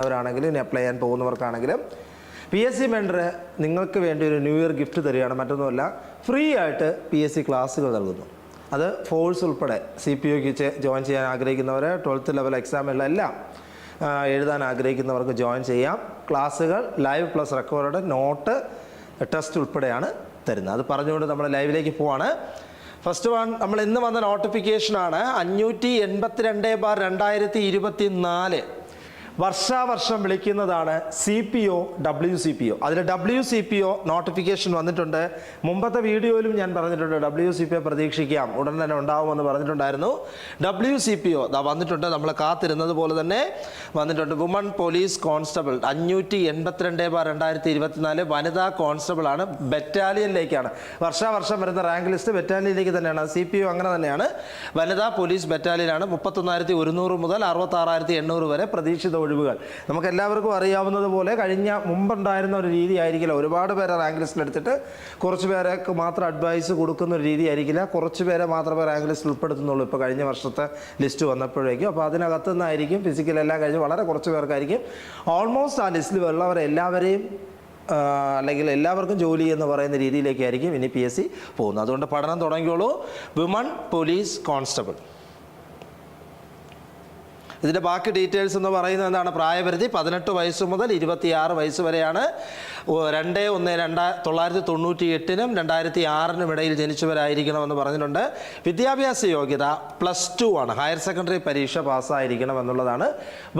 അവരാണെങ്കിലും ഇനി അപ്ലൈ ചെയ്യാൻ പോകുന്നവർക്കാണെങ്കിലും പി എസ് സി മെൻഡർ നിങ്ങൾക്ക് വേണ്ടി ഒരു ന്യൂ ഇയർ ഗിഫ്റ്റ് തരികയാണ്. മറ്റൊന്നുമല്ല ഫ്രീ ആയിട്ട് പി എസ് സി ക്ലാസ്സുകൾ നൽകുന്നു. അത് ഫോഴ്സ് ഉൾപ്പെടെ സി പി യുക്ക് ജോയിൻ ചെയ്യാൻ ആഗ്രഹിക്കുന്നവർ ട്വൽത്ത് ലെവൽ എക്സാമുകളിലെല്ലാം എല്ലാം എഴുതാൻ ആഗ്രഹിക്കുന്നവർക്ക് ജോയിൻ ചെയ്യാം. ക്ലാസ്സുകൾ live plus record note test ഉൾപ്പെടെയാണ് തരുന്നത്. അത് പറഞ്ഞുകൊണ്ട് നമ്മൾ ലൈവിലേക്ക് പോവാണ്. ഫസ്റ്റ് വൺ നമ്മൾ ഇന്ന് വന്ന നോട്ടിഫിക്കേഷനാണ് അഞ്ഞൂറ്റി എൺപത്തിരണ്ട് ബാർ രണ്ടായിരത്തി ഇരുപത്തി നാല് വർഷാവർഷം വിളിക്കുന്നതാണ് C P O W C P O അതിൽ W C P O notification വന്നിട്ടുണ്ട്. മുമ്പത്തെ വീഡിയോയിലും ഞാൻ പറഞ്ഞിട്ടുണ്ട് ഡബ്ല്യു സി പി ഒ പ്രതീക്ഷിക്കാം. ഉടൻ തന്നെ ഉണ്ടാവുമെന്ന് പറഞ്ഞിട്ടുണ്ടായിരുന്നു. ഡബ്ല്യു സി പി ഒ വന്നിട്ടുണ്ട്. നമ്മൾ കാത്തിരുന്നത് പോലെ തന്നെ വന്നിട്ടുണ്ട്. വുമൺ പോലീസ് കോൺസ്റ്റബിൾ അഞ്ഞൂറ്റി എൺപത്തിരണ്ട് ബാർ രണ്ടായിരത്തി ഇരുപത്തിനാല് വനിതാ കോൺസ്റ്റബിൾ ആണ് ബറ്റാലിയനിലേക്കാണ്. വർഷാവർഷം വരുന്ന റാങ്ക് ലിസ്റ്റ് ബറ്റാലിയനിലേക്ക് തന്നെയാണ്. സി പി ഒ അങ്ങനെ തന്നെയാണ്. വനിതാ പോലീസ് ബറ്റാലിയനാണ്. മുപ്പത്തൊന്നായിരത്തി ഒരുന്നൂറ് മുതൽ അറുപത്താറായിരത്തി എണ്ണൂറ് വരെ പ്രതീക്ഷിത ഒഴിവുകൾ. നമുക്ക് എല്ലാവർക്കും അറിയാവുന്നത് പോലെ കഴിഞ്ഞ മുമ്പുണ്ടായിരുന്ന ഒരു രീതി ആയിരിക്കില്ല ഒരുപാട് പേരെ റാങ്ക് ലിസ്റ്റിൽ എടുത്തിട്ട് കുറച്ച് പേർക്ക് മാത്രം അഡ്വൈസ് കൊടുക്കുന്ന ഒരു രീതി ആയിരിക്കില്ല കുറച്ച് പേരെ മാത്രമേ റാങ്ക് ലിസ്റ്റിൽ ഉൾപ്പെടുത്തുന്നുള്ളൂ ഇപ്പോൾ കഴിഞ്ഞ വർഷത്തെ ലിസ്റ്റ് വന്നപ്പോഴേക്കും. അപ്പോൾ അതിനകത്ത് നിന്നായിരിക്കും ഫിസിക്കലെല്ലാം കഴിഞ്ഞ് വളരെ കുറച്ച് പേർക്കായിരിക്കും. ഓൾമോസ്റ്റ് ആ ലിസ്റ്റിൽ ഉള്ളവരെല്ലാവരെയും എല്ലാവരെയും അല്ലെങ്കിൽ എല്ലാവർക്കും ജോലി എന്ന് പറയുന്ന രീതിയിലേക്കായിരിക്കും ഇനി പി എസ് സി പോകുന്നത്. അതുകൊണ്ട് പഠനം തുടങ്ങിയോളൂ വിമൺ പോലീസ് കോൺസ്റ്റബിൾ ഇതിന്റെ ബാക്കി ഡീറ്റെയിൽസ് എന്ന് പറയുന്നത് എന്താണ്? പ്രായപരിധി പതിനെട്ട് വയസ്സ് മുതൽ ഇരുപത്തിയാറ് വയസ്സ് വരെയാണ്. രണ്ട് ഒന്ന് രണ്ടാ തൊള്ളായിരത്തി തൊണ്ണൂറ്റി എട്ടിനും രണ്ടായിരത്തി ആറിനും ഇടയിൽ ജനിച്ചവരായിരിക്കണമെന്ന് പറഞ്ഞിട്ടുണ്ട്. വിദ്യാഭ്യാസ യോഗ്യത പ്ലസ് ടു ആണ്. ഹയർ സെക്കൻഡറി പരീക്ഷ പാസ്സായിരിക്കണം എന്നുള്ളതാണ്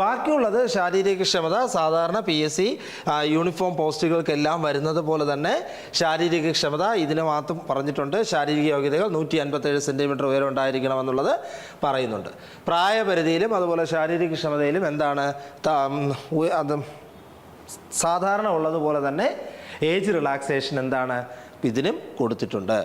ബാക്കിയുള്ളത് ശാരീരിക ക്ഷമത സാധാരണ പി എസ് സി യൂണിഫോം പോസ്റ്റുകൾക്കെല്ലാം വരുന്നത് പോലെ തന്നെ ശാരീരിക ക്ഷമത ഇതിന് മാത്രം പറഞ്ഞിട്ടുണ്ട്. ശാരീരിക യോഗ്യതകൾ നൂറ്റി അൻപത്തേഴ് സെന്റിമീറ്റർ ഉയരം ഉണ്ടായിരിക്കണമെന്നുള്ളത് പറയുന്നുണ്ട്. പ്രായപരിധിയിലും അതുപോലെ ശാരീരിക ക്ഷമതയിലും എന്താണ് അത് സാധാരണ ഉള്ളതുപോലെ തന്നെ ഏജ് റിലാക്സേഷൻ എന്താണ് ഇതിനും കൊടുത്തിട്ടുണ്ട്.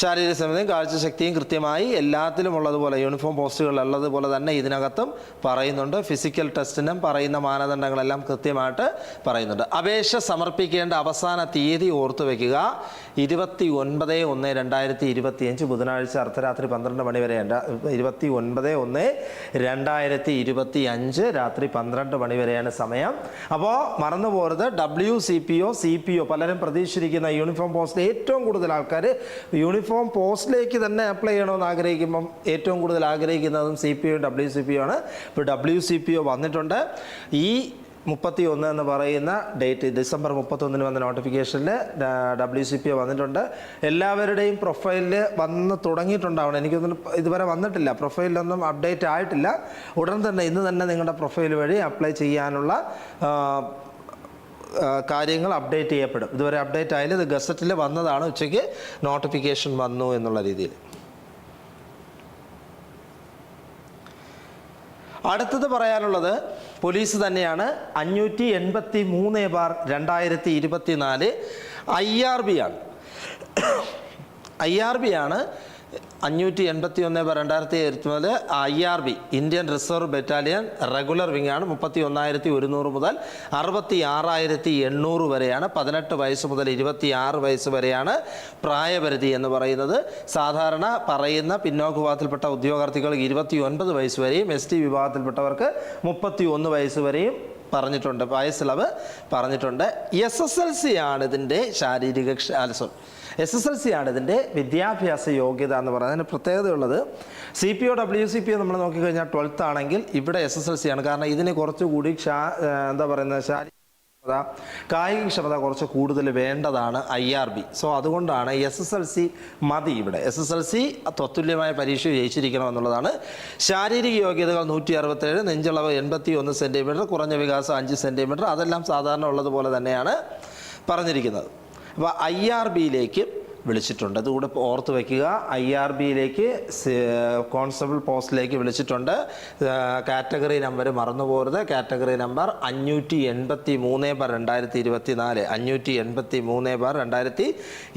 ശാരീരിക ക്ഷമതയും കാഴ്ചശക്തിയും കൃത്യമായി എല്ലാത്തിലും ഉള്ളതുപോലെ യൂണിഫോം പോസ്റ്റുകളിൽ ഉള്ളതുപോലെ തന്നെ ഇതിനകത്തും പറയുന്നുണ്ട്. ഫിസിക്കൽ ടെസ്റ്റിനും പറയുന്ന മാനദണ്ഡങ്ങളെല്ലാം കൃത്യമായിട്ട് പറയുന്നുണ്ട്. അപേക്ഷ സമർപ്പിക്കേണ്ട അവസാന തീയതി ഓർത്തു വയ്ക്കുക ഇരുപത്തി ഒൻപത് ഒന്ന് രണ്ടായിരത്തി ഇരുപത്തിയഞ്ച് ബുധനാഴ്ച അർദ്ധരാത്രി പന്ത്രണ്ട് മണി വരെ ഇരുപത്തി ഒൻപത് ഒന്ന് രണ്ടായിരത്തി ഇരുപത്തി അഞ്ച് രാത്രി പന്ത്രണ്ട് മണി വരെയാണ് സമയം. അപ്പോൾ മറന്നു പോകരുത് W C P O C P O പലരും പ്രതീക്ഷിച്ചിരിക്കുന്ന യൂണിഫോം പോസ്റ്റിൽ ഏറ്റവും കൂടുതൽ ആൾക്കാർ യൂണിഫോം പോസ്റ്റിലേക്ക് തന്നെ അപ്ലൈ ചെയ്യണമെന്ന് ആഗ്രഹിക്കുമ്പം ഏറ്റവും കൂടുതൽ ആഗ്രഹിക്കുന്നതും C P O W C P O ആണ്. ഇപ്പോൾ ഡബ്ല്യു സി പി ഒ വന്നിട്ടുണ്ട്. ഈ മുപ്പത്തി ഒന്ന് എന്ന് പറയുന്ന ഡേറ്റ് ഡിസംബർ മുപ്പത്തൊന്നിന് വന്ന നോട്ടിഫിക്കേഷനിൽ ഡബ്ല്യു സി പി വന്നിട്ടുണ്ട്. എല്ലാവരുടെയും പ്രൊഫൈലിൽ വന്ന് തുടങ്ങിയിട്ടുണ്ടാവണം. എനിക്കൊന്നും ഇതുവരെ വന്നിട്ടില്ല. പ്രൊഫൈലിലൊന്നും അപ്ഡേറ്റ് ആയിട്ടില്ല. ഉടൻ തന്നെ ഇന്ന് തന്നെ നിങ്ങളുടെ പ്രൊഫൈൽ വഴി അപ്ലൈ ചെയ്യാനുള്ള കാര്യങ്ങൾ അപ്ഡേറ്റ് ചെയ്യപ്പെടും. ഇതുവരെ അപ്ഡേറ്റ് ആയാലും ഇത് ഗസറ്റിൽ വന്നതാണ്. ഉച്ചയ്ക്ക് നോട്ടിഫിക്കേഷൻ വന്നു എന്നുള്ള രീതിയിൽ. അടുത്തത് പറയാനുള്ളത് പോലീസ് തന്നെയാണ്. അഞ്ഞൂറ്റി എൺപത്തി മൂന്ന് ബാർ രണ്ടായിരത്തി ഇരുപത്തി നാല് ഐ ആർ ബി ആണ്. ഐ ആർ ബി ആണ് അഞ്ഞൂറ്റി എൺപത്തി ഒന്ന് രണ്ടായിരത്തി ഇരുപത്തിനാല് I R B Indian reserve battalion regular wing ആണ് മുപ്പത്തി ഒന്നായിരത്തി ഒരുന്നൂറ് മുതൽ അറുപത്തി ആറായിരത്തി എണ്ണൂറ് വരെയാണ്. പതിനെട്ട് വയസ്സ് മുതൽ ഇരുപത്തി ആറ് വയസ്സ് വരെയാണ് പ്രായപരിധി എന്ന് പറയുന്നത്. സാധാരണ പറയുന്ന പിന്നോക്ക വിഭാഗത്തിൽപ്പെട്ട ഉദ്യോഗാർത്ഥികൾ ഇരുപത്തി ഒൻപത് വയസ്സ് വരെയും എസ് ടി വിഭാഗത്തിൽപ്പെട്ടവർക്ക് മുപ്പത്തി ഒന്ന് വയസ്സ് വരെയും പറഞ്ഞിട്ടുണ്ട് വയസ്സിളവ് പറഞ്ഞിട്ടുണ്ട്. എസ് എസ് എൽ സി ആണ് ഇതിന്റെ ശാരീരിക sorry S S L C ആണ് ഇതിന്റെ വിദ്യാഭ്യാസ യോഗ്യത എന്ന് പറയുന്നത്. അതിന് പ്രത്യേകതയുള്ളത് C P O W C P O നമ്മൾ നോക്കിക്കഴിഞ്ഞാൽ ട്വൽത്ത് ആണെങ്കിൽ ഇവിടെ എസ് എസ് എൽ സി ആണ്. കാരണം ഇതിന് കുറച്ചുകൂടി എന്താ പറയുന്നത് ശാരീരിക കായിക ക്ഷമത കുറച്ച് കൂടുതൽ വേണ്ടതാണ് ഐ ആർ ബി. സോ അതുകൊണ്ടാണ് എസ് എസ് എൽ സി മതി ഇവിടെ. എസ് എസ് എൽ സി തത്തുല്യമായ പരീക്ഷ ജയിച്ചിരിക്കണം എന്നുള്ളതാണ്. ശാരീരിക യോഗ്യതകൾ നൂറ്റി അറുപത്തേഴ് നെഞ്ചളവ് എൺപത്തി ഒന്ന് സെന്റിമീറ്റർ കുറഞ്ഞ വികാസം അഞ്ച് സെന്റിമീറ്റർ അതെല്ലാം സാധാരണ ഉള്ളതുപോലെ തന്നെയാണ് പറഞ്ഞിരിക്കുന്നത്. അപ്പോൾ ഐ ആർ ബിയിലേക്ക് വിളിച്ചിട്ടുണ്ട്. അതുകൂടെ ഓർത്ത് വയ്ക്കുക ഐ ആർ ബിയിലേക്ക് കോൺസ്റ്റബിൾ പോസ്റ്റിലേക്ക് വിളിച്ചിട്ടുണ്ട്. കാറ്റഗറി നമ്പർ മറന്നു പോകരുത് കാറ്റഗറി നമ്പർ അഞ്ഞൂറ്റി എൺപത്തി മൂന്ന് ബാർ രണ്ടായിരത്തി ഇരുപത്തി നാല് അഞ്ഞൂറ്റി എൺപത്തി മൂന്ന് ബാർ രണ്ടായിരത്തി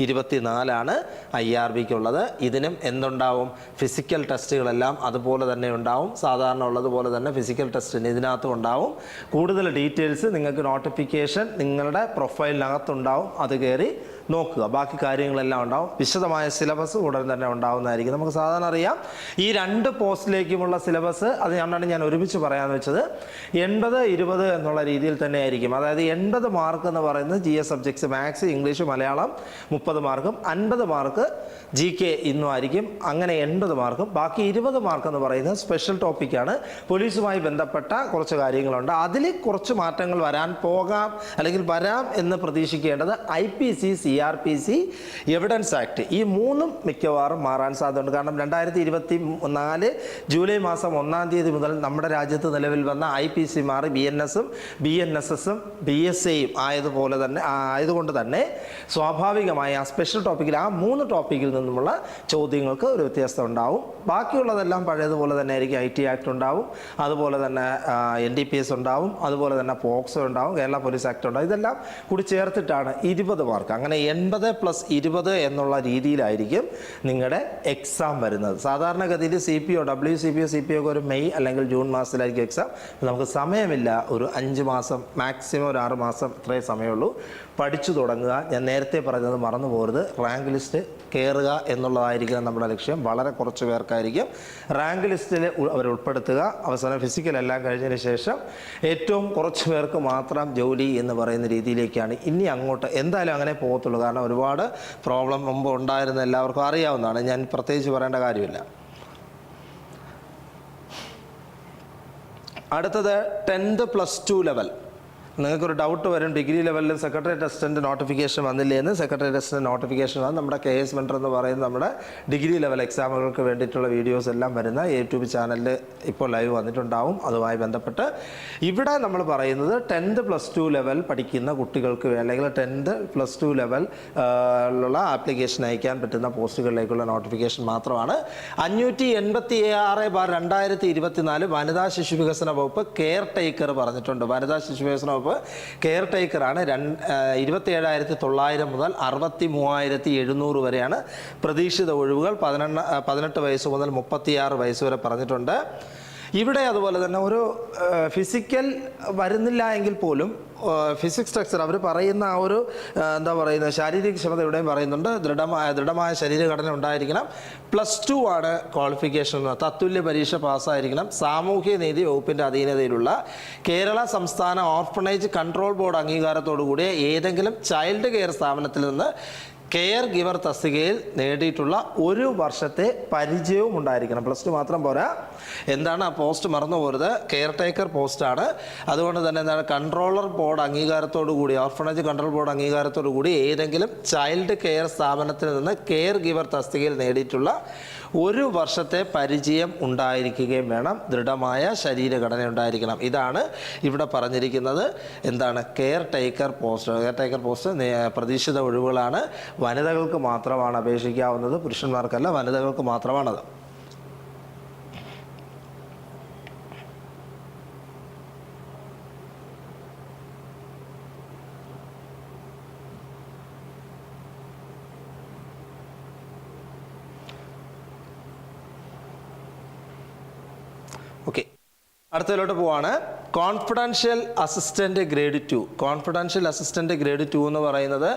ഇരുപത്തി നാലാണ് ഐ ആർ ബിക്കുള്ളത്. ഇതിനും എന്തുണ്ടാവും? ഫിസിക്കൽ ടെസ്റ്റുകളെല്ലാം അതുപോലെ തന്നെ ഉണ്ടാവും. സാധാരണ ഉള്ളതുപോലെ തന്നെ ഫിസിക്കൽ ടെസ്റ്റിന് ഇതിനകത്തും ഉണ്ടാവും. കൂടുതൽ ഡീറ്റെയിൽസ് നിങ്ങൾക്ക് നോട്ടിഫിക്കേഷൻ നിങ്ങളുടെ പ്രൊഫൈലിനകത്തുണ്ടാവും. അത് കയറി നോക്കുക. ബാക്കി കാര്യങ്ങളെല്ലാം ഉണ്ടാവും. വിശദമായ സിലബസ് ഉടൻ തന്നെ ഉണ്ടാവുന്നതായിരിക്കും. നമുക്ക് സാധാരണ അറിയാം ഈ രണ്ട് പോസ്റ്റിലേക്കുമുള്ള സിലബസ് അത് ഞാനാണ് ഞാൻ ഒരുമിച്ച് പറയാമെന്ന് വെച്ചത്. എൺപത് ഇരുപത് എന്നുള്ള രീതിയിൽ തന്നെ ആയിരിക്കും അതായത് എൺപത് മാർക്ക് എന്ന് പറയുന്നത് G S subjects maths English Malayalam മുപ്പത് മാർക്കും അൻപത് മാർക്ക് ജി കെ ഇന്നും ആയിരിക്കും. അങ്ങനെ എൺപത് മാർക്കും ബാക്കി ഇരുപത് മാർക്ക് എന്ന് പറയുന്നത് സ്പെഷ്യൽ ടോപ്പിക്കാണ് പോലീസുമായി ബന്ധപ്പെട്ട കുറച്ച് കാര്യങ്ങളുണ്ട്. അതിൽ കുറച്ച് മാറ്റങ്ങൾ വരാൻ പോകാം അല്ലെങ്കിൽ വരാം എന്ന് പ്രതീക്ഷിക്കേണ്ടത് I P C C R P C evidence act ഈ മൂന്നും മിക്കവാറും മാറാൻ സാധ്യതയുണ്ട്. കാരണം രണ്ടായിരത്തി ഇരുപത്തി നാല് ജൂലൈ മാസം ഒന്നാം തീയതി മുതൽ നമ്മുടെ രാജ്യത്ത് നിലവിൽ വന്ന ഐ പി സി മാറി ബി എൻ എസും ബി എൻ എസ് എസും ബി എസ് എയും ആയതുപോലെ തന്നെ ആയതുകൊണ്ട് തന്നെ സ്വാഭാവികമായി ആ സ്പെഷ്യൽ ടോപ്പിക്കിൽ ആ മൂന്ന് ടോപ്പിക്കിൽ നിന്നുമുള്ള ചോദ്യങ്ങൾക്ക് ഒരു വ്യത്യാസം ഉണ്ടാവും. ബാക്കിയുള്ളതെല്ലാം പഴയതുപോലെ തന്നെ ആയിരിക്കും. ഐ ടി ആക്ട് ഉണ്ടാവും. അതുപോലെ തന്നെ എൻ ഡി പി എസ് ഉണ്ടാവും. അതുപോലെ തന്നെ പോക്സോ ഉണ്ടാവും. കേരള പോലീസ് ആക്ട് ഉണ്ടാവും. ഇതെല്ലാം കൂടി ചേർത്തിട്ടാണ് ഇരുപത് മാർക്ക്. അങ്ങനെ എൺപത് പ്ലസ് ഇരുപത് എന്നുള്ള രീതിയിലായിരിക്കും നിങ്ങളുടെ എക്സാം വരുന്നത്. സാധാരണഗതിയിൽ C P O W C P O C P ഒക്കെ ഒരു മെയ് അല്ലെങ്കിൽ ജൂൺ മാസത്തിലായിരിക്കും എക്സാം നമുക്ക് സമയമില്ല. ഒരു അഞ്ച് മാസം മാക്സിമം ഒരു ആറ് മാസം ഇത്രയേ സമയമുള്ളൂ. പഠിച്ചു തുടങ്ങുക. ഞാൻ നേരത്തെ പറഞ്ഞത് മറന്നു പോകരുത്. റാങ്ക് ലിസ്റ്റ് കയറുക എന്നുള്ളതായിരിക്കണം നമ്മുടെ ലക്ഷ്യം. വളരെ കുറച്ച് പേർക്കായിരിക്കും. റാങ്ക് ലിസ്റ്റിൽ അവർ ഉൾപ്പെടുത്തുക. അവസാനം ഫിസിക്കൽ എല്ലാം കഴിഞ്ഞതിന് ശേഷം ഏറ്റവും കുറച്ച് പേർക്ക് മാത്രം ജോലി എന്ന് പറയുന്ന രീതിയിലേക്കാണ്. ഇനി അങ്ങോട്ട് എന്തായാലും അങ്ങനെ പോകത്തുള്ളൂ. കാരണം ഒരുപാട് പ്രോബ്ലം മുമ്പ് ഉണ്ടായിരുന്ന എല്ലാവർക്കും അറിയാവുന്നതാണ്. ഞാൻ പ്രത്യേകിച്ച് പറയേണ്ട കാര്യമില്ല. അടുത്തത് ടെൻത്ത് പ്ലസ് ടു ലെവൽ. നിങ്ങൾക്കൊരു ഡൗട്ട് വരും ഡിഗ്രി ലെവലിൽ സെക്രട്ടറി അസിസ്റ്റന്റ് നോട്ടിഫിക്കേഷൻ വന്നില്ലേ എന്ന്. സെക്രട്ടറി അസിസ്റ്റന്റ് നോട്ടിഫിക്കേഷൻ ആണ് നമ്മുടെ കെ എസ് മെന്റർ എന്ന് പറയുന്ന നമ്മുടെ ഡിഗ്രി ലെവൽ എക്സാമുകൾക്ക് വേണ്ടിയിട്ടുള്ള വീഡിയോസ് എല്ലാം വരുന്ന യൂട്യൂബ് ചാനലിൽ ഇപ്പോൾ ലൈവ് വന്നിട്ടുണ്ടാവും. അതുമായി ബന്ധപ്പെട്ട് ഇവിടെ നമ്മൾ പറയുന്നത് ടെൻത്ത് പ്ലസ് ടു ലെവൽ പഠിക്കുന്ന കുട്ടികൾക്ക് അല്ലെങ്കിൽ ടെൻത്ത് പ്ലസ് ടു ലെവൽ ഉള്ള ആപ്ലിക്കേഷൻ അയക്കാൻ പറ്റുന്ന പോസ്റ്റുകളിലേക്കുള്ള നോട്ടിഫിക്കേഷൻ മാത്രമാണ്. അഞ്ഞൂറ്റി എൺപത്തി ആറ് ബാർ രണ്ടായിരത്തി ഇരുപത്തിനാല് വനിതാ ശിശു വികസന വകുപ്പ് കെയർ ടേക്കർ പറഞ്ഞിട്ടുണ്ട്. വനിതാ ശിശു വികസന വകുപ്പ് കെയർ ടേക്കറാണ് രണ്ട് ഇരുപത്തി ഏഴായിരത്തി തൊള്ളായിരം മുതൽ അറുപത്തി മൂവായിരത്തി എഴുന്നൂറ് വരെയാണ് പ്രതീക്ഷിത ഒഴിവുകൾ. പതിനെണ്ണ പതിനെട്ട് വയസ്സ് മുതൽ മുപ്പത്തിയാറ് വയസ്സ് വരെ പറഞ്ഞിട്ടുണ്ട്. ഇവിടെ അതുപോലെ തന്നെ ഒരു ഫിസിക്കൽ വരുന്നില്ല എങ്കിൽ പോലും ഫിസിക്സ് സ്ട്രക്ചർ അവർ പറയുന്ന ആ ഒരു എന്താ പറയുന്നത് ശാരീരിക ക്ഷമത ഇവിടെയും പറയുന്നുണ്ട്. ദൃഢമായ ദൃഢമായ ശരീരഘടന ഉണ്ടായിരിക്കണം. പ്ലസ് ടു ആണ് ക്വാളിഫിക്കേഷൻ തത്തുല്യ പരീക്ഷ പാസ്സായിരിക്കണം. സാമൂഹ്യ നീതി വകുപ്പിന്റെ അധീനതയിലുള്ള കേരള സംസ്ഥാന ഓർഫണേജ് കൺട്രോൾ ബോർഡ് അംഗീകാരത്തോടു കൂടിയ ഏതെങ്കിലും ചൈൽഡ് കെയർ സ്ഥാപനത്തിൽ നിന്ന് കെയർ ഗിവർ തസ്തികയിൽ നേടിയിട്ടുള്ള ഒരു വർഷത്തെ പരിചയവും ഉണ്ടായിരിക്കണം. പ്ലസ് ടു മാത്രം പോരാ. എന്താണ് ആ പോസ്റ്റ് മറന്നു പോരുത്? കെയർ ടേക്കർ പോസ്റ്റാണ് അതുകൊണ്ട് തന്നെ എന്താണ് കൺട്രോളർ ബോർഡ് അംഗീകാരത്തോടു കൂടി ഓർഫണേജ് കൺട്രോൾ ബോർഡ് അംഗീകാരത്തോടു കൂടി ഏതെങ്കിലും ചൈൽഡ് കെയർ സ്ഥാപനത്തിൽ നിന്ന് കെയർ ഗിവർ തസ്തികയിൽ നേടിയിട്ടുള്ള ഒരു വർഷത്തെ പരിചയം ഉണ്ടായിരിക്കുകയും വേണം. ദൃഢമായ ശരീരഘടന ഉണ്ടായിരിക്കണം. ഇതാണ് ഇവിടെ പറഞ്ഞിരിക്കുന്നത്. എന്താണ്? Caretaker post. Care taker post പ്രതീക്ഷിത ഒഴിവുകളാണ്. വനിതകൾക്ക് മാത്രമാണ് അപേക്ഷിക്കാവുന്നത് പുരുഷന്മാർക്കല്ല വനിതകൾക്ക് മാത്രമാണത്. ഓക്കെ. അടുത്തതിലോട്ട് പോവാണ്. Confidential assistant grade two confidential assistant grade two എന്ന് പറയുന്നത്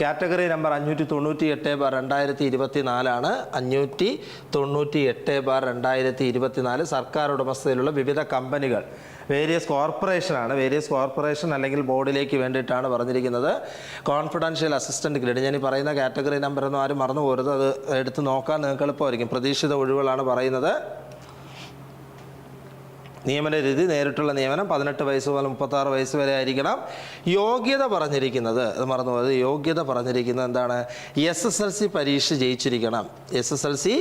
കാറ്റഗറി നമ്പർ അഞ്ഞൂറ്റി തൊണ്ണൂറ്റി എട്ട് ബാർ രണ്ടായിരത്തി ഇരുപത്തി നാലാണ് അഞ്ഞൂറ്റി തൊണ്ണൂറ്റി എട്ട് ബാർ രണ്ടായിരത്തി ഇരുപത്തി നാല് സർക്കാർ ഉടമസ്ഥതയിലുള്ള വിവിധ കമ്പനികൾ. വേരിയസ് കോർപ്പറേഷനാണ് വേരിയസ് കോർപ്പറേഷൻ അല്ലെങ്കിൽ ബോർഡിലേക്ക് വേണ്ടിയിട്ടാണ് പറഞ്ഞിരിക്കുന്നത്. കോൺഫിഡൻഷ്യൽ അസിസ്റ്റന്റ് ഗ്രേഡ് ഞാൻ ഈ പറയുന്ന കാറ്റഗറി നമ്പർ ഒന്നും ആരും മറന്നു പോരുത് അത് എടുത്ത് നോക്കാൻ നിങ്ങൾക്ക് എളുപ്പമായിരിക്കും. പ്രതീക്ഷിത ഒഴിവുകളാണ് പറയുന്നത്. നിയമന രീതി നേരിട്ടുള്ള നിയമനം പതിനെട്ട് വയസ്സ് മുതൽ മുപ്പത്താറ് വയസ്സ് വരെ ആയിരിക്കണം. യോഗ്യത പറഞ്ഞിരിക്കുന്നത് അത് മറന്നുപോയത് യോഗ്യത പറഞ്ഞിരിക്കുന്നത് എന്താണ്? എസ് എസ് എൽ സി പരീക്ഷ ജയിച്ചിരിക്കണം. എസ് എസ് എൽ സി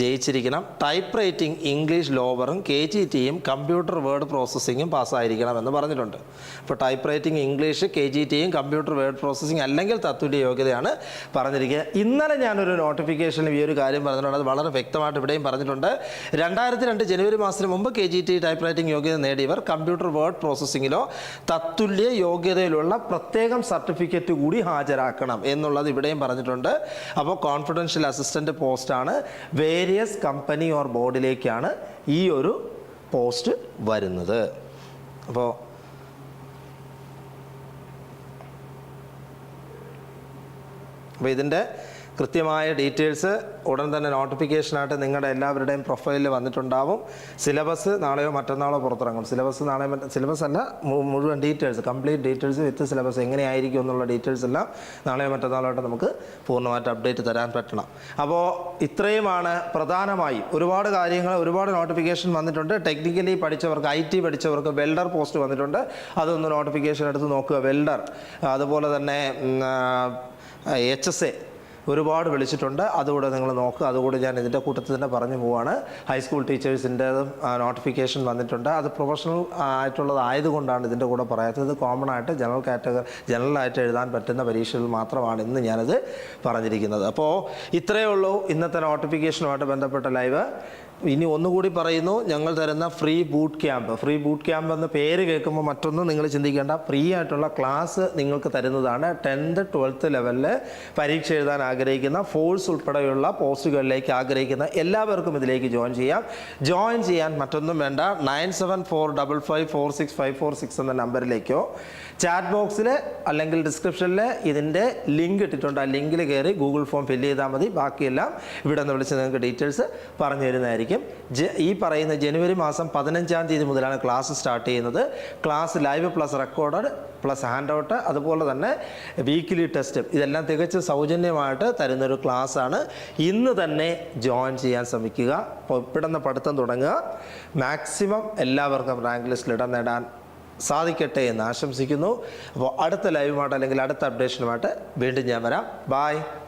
ജയിച്ചിരിക്കണം. ടൈപ്പ് റൈറ്റിംഗ് ഇംഗ്ലീഷ് ലോവറും കെ ജി ടിയും കമ്പ്യൂട്ടർ വേർഡ് പ്രോസസ്സിങ്ങും പാസ്സായിരിക്കണം എന്ന് പറഞ്ഞിട്ടുണ്ട്. അപ്പോൾ type writing English K G ടിയും കമ്പ്യൂട്ടർ വേർഡ് പ്രോസസ്സിംഗ് അല്ലെങ്കിൽ തത്തുല്യ യോഗ്യതയാണ് പറഞ്ഞിരിക്കുന്നത്. ഇന്നലെ ഞാനൊരു നോട്ടിഫിക്കേഷനിൽ ഈ ഒരു കാര്യം പറഞ്ഞിട്ടുണ്ട്. അത് വളരെ വ്യക്തമായിട്ട് ഇവിടെയും പറഞ്ഞിട്ടുണ്ട്. രണ്ടായിരത്തി രണ്ട് ജനുവരി മാസത്തിന് മുമ്പ് K G T type writing യോഗ്യത നേടിയവർ കമ്പ്യൂട്ടർ വേർഡ് പ്രോസസ്സിങ്ങിലോ തത്തുല്യ യോഗ്യതയിലുള്ള പ്രത്യേകം സർട്ടിഫിക്കറ്റ് കൂടി ഹാജരാക്കണം എന്നുള്ളത് ഇവിടെയും പറഞ്ഞിട്ടുണ്ട്. അപ്പോൾ കോൺഫിഡൻഷ്യൽ അസിസ്റ്റന്റ് പോസ്റ്റാണ് വേരിയസ് കമ്പനി ഓർ ബോർഡിലേക്കാണ് ഈ ഒരു പോസ്റ്റ് വരുന്നത്. അപ്പോൾ അപ്പോൾ ഇതിന്റെ കൃത്യമായ ഡീറ്റെയിൽസ് ഉടൻ തന്നെ നോട്ടിഫിക്കേഷനായിട്ട് നിങ്ങളുടെ എല്ലാവരുടെയും പ്രൊഫൈലിൽ വന്നിട്ടുണ്ടാവും. സിലബസ് നാളെയോ മറ്റന്നാളോ പുറത്തിറങ്ങും. സിലബസ് നാളെ സിലബസ് അല്ല മുഴുവൻ details complete details with syllabus എങ്ങനെയായിരിക്കും എന്നുള്ള ഡീറ്റെയിൽസ് എല്ലാം നാളെയോ മറ്റന്നാളോട്ട് നമുക്ക് പൂർണമായിട്ട് അപ്ഡേറ്റ് തരാൻ പറ്റണം. അപ്പോൾ ഇത്രയുമാണ് പ്രധാനമായും. ഒരുപാട് കാര്യങ്ങൾ ഒരുപാട് നോട്ടിഫിക്കേഷൻ വന്നിട്ടുണ്ട്. ടെക്നിക്കലി പഠിച്ചവർക്ക് ഐ ടി പഠിച്ചവർക്ക് വെൽഡർ പോസ്റ്റ് വന്നിട്ടുണ്ട്. അതൊന്ന് നോട്ടിഫിക്കേഷൻ എടുത്ത് നോക്കുക. വെൽഡർ അതുപോലെ തന്നെ എച്ച് എസ് എ ഒരുപാട് വിളിച്ചിട്ടുണ്ട്. അതുകൂടെ നിങ്ങൾ നോക്കുക അതുകൂടെ ഞാൻ ഇതിന്റെ കൂട്ടത്തിൽ തന്നെ പറഞ്ഞു പോവാണ്. ഹൈസ്കൂൾ ടീച്ചേഴ്സിന്റെതും നോട്ടിഫിക്കേഷൻ വന്നിട്ടുണ്ട്. അത് പ്രൊഫഷണൽ ആയിട്ടുള്ളതായതുകൊണ്ടാണ് ഇതിന്റെ കൂടെ പറയാത്തത്. കോമൺ ആയിട്ട് ജനറൽ കാറ്റഗറി ജനറലായിട്ട് എഴുതാൻ പറ്റുന്ന പരീക്ഷയിൽ മാത്രമാണ് ഇന്ന് ഞാനത് പറഞ്ഞിരിക്കുന്നത്. അപ്പോൾ ഇത്രയേ ഉള്ളൂ ഇന്നത്തെ നോട്ടിഫിക്കേഷനുമായിട്ട് ബന്ധപ്പെട്ട ലൈവ് ഇനി ഒന്നുകൂടി പറയുന്നു ഞങ്ങൾ തരുന്ന free boot camp free boot camp എന്ന പേര് കേൾക്കുമ്പോൾ മറ്റൊന്നും നിങ്ങൾ ചിന്തിക്കേണ്ട. ഫ്രീ ആയിട്ടുള്ള ക്ലാസ് നിങ്ങൾക്ക് തരുന്നതാണ് ടെൻത്ത് ട്വൽത്ത് ലെവലിൽ പരീക്ഷ എഴുതാൻ ആഗ്രഹിക്കുന്ന ഫോഴ്സ് ഉൾപ്പെടെയുള്ള പോസ്റ്റുകളിലേക്ക് ആഗ്രഹിക്കുന്ന എല്ലാവർക്കും ഇതിലേക്ക് ജോയിൻ ചെയ്യാം. ജോയിൻ ചെയ്യാൻ മറ്റൊന്നും വേണ്ട. Nine seven four double five four six five four six എന്ന നമ്പറിലേക്കോ ചാറ്റ് ബോക്സിൽ അല്ലെങ്കിൽ ഡിസ്ക്രിപ്ഷനിൽ ഇതിന്റെ ലിങ്ക് ഇട്ടിട്ടുണ്ട്. ആ ലിങ്കിൽ കയറി ഗൂഗിൾ ഫോം ഫില്ല് ചെയ്താൽ മതി. ബാക്കിയെല്ലാം ഇവിടെ നിന്ന് വിളിച്ച് നിങ്ങൾക്ക് ഡീറ്റെയിൽസ് പറഞ്ഞു തരുന്നതായിരിക്കും. ജ- ഈ പറയുന്ന ജനുവരി മാസം പതിനഞ്ചാം തീയതി മുതലാണ് ക്ലാസ് സ്റ്റാർട്ട് ചെയ്യുന്നത്. Class live plus record plus hand out അതുപോലെ തന്നെ വീക്കിലി ടെസ്റ്റ്. ഇതെല്ലാം തികച്ചും സൗജന്യമായിട്ട് തരുന്നൊരു ക്ലാസ്സാണ്. ഇന്ന് തന്നെ ജോയിൻ ചെയ്യാൻ ശ്രമിക്കുക. ഇപ്പിടുന്ന പഠിത്തം തുടങ്ങുക. മാക്സിമം എല്ലാവർക്കും റാങ്ക് ലിസ്റ്റിൽ ഇടം നേടാൻ സാധിക്കട്ടെ എന്ന് ആശംസിക്കുന്നു. അപ്പോൾ അടുത്ത ലൈവുമായിട്ട് അല്ലെങ്കിൽ അടുത്ത അപ്ഡേഷനുമായിട്ട് വീണ്ടും ഞാൻ വരാം. ബായ്